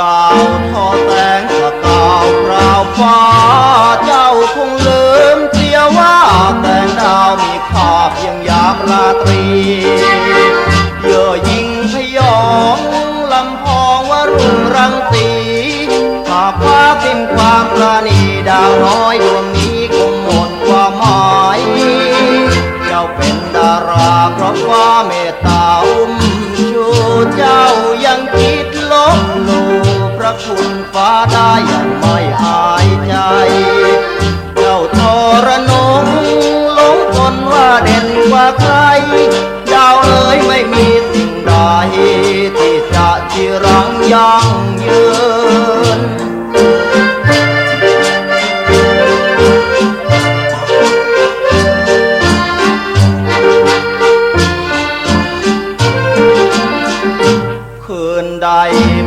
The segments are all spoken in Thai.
ดาวทอแสงสกาวคราวฟ้า เจ้าคงลืมเสียว่าแสงดาวมีค่าเพียงยามราตรี เย่อยิงพยองลำพองว่ารุ่งรังสีหากว่าสิ้นความปราณีดาวน้อยดวงนี้คงหมดความหมาย เจ้าเป็นดาราเพราะฟ้าเมตตา คุณฟ้าได้อย่างไม่อายใจ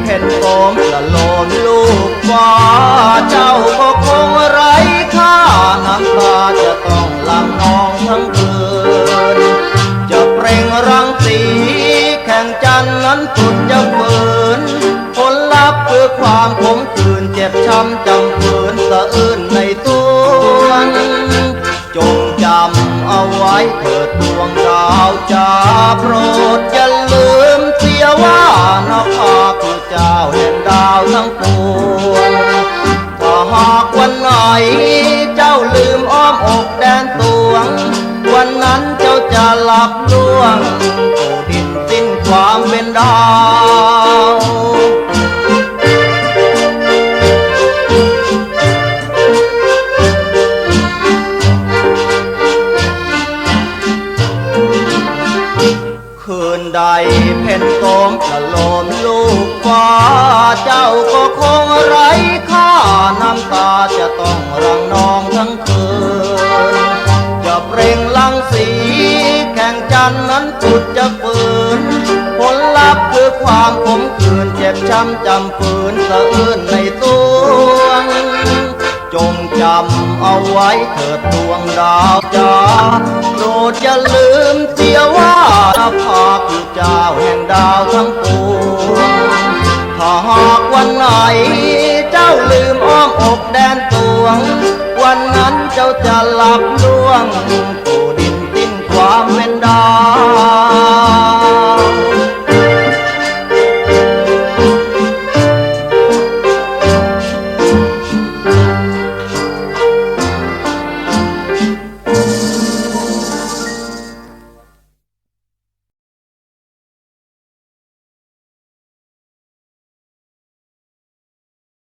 เพชรโสมละโลมลูกฟ้าเจ้าก็คงไร้ค่าน้ำตาจะต้องลังนองทั้งคืน จะเปล่งรังสีแข่งจันนั้นสุดจะฝืนผลลัพธ์คือความขมขื่นเจ็บช้ำจำฝืนสะอื้นในตัวจงจำเอาไว้เถิดดวงดาวจ้าโปรดอย่าลืม อกแดนตวง วันนั้นเจ้าจะหลับล่วงสู่ดินสิ้นความเป็นดาวคืนใดเพนโสมละโลมลูกฟ้าเจ้า อความขมขื่นเจ็บช้ำจำฝืนสะอื้นในตัวจงจำเอาไว้เถิดดวงดาวจ้าโปรดอย่าลืมเสียว่าภาคือเจ้าแห่งดาวทั้งปวงถ้าหากวันไหน เจ้าลืมอ้อมอกแดนตวง วันนั้นเจ้าจะหลับล่วง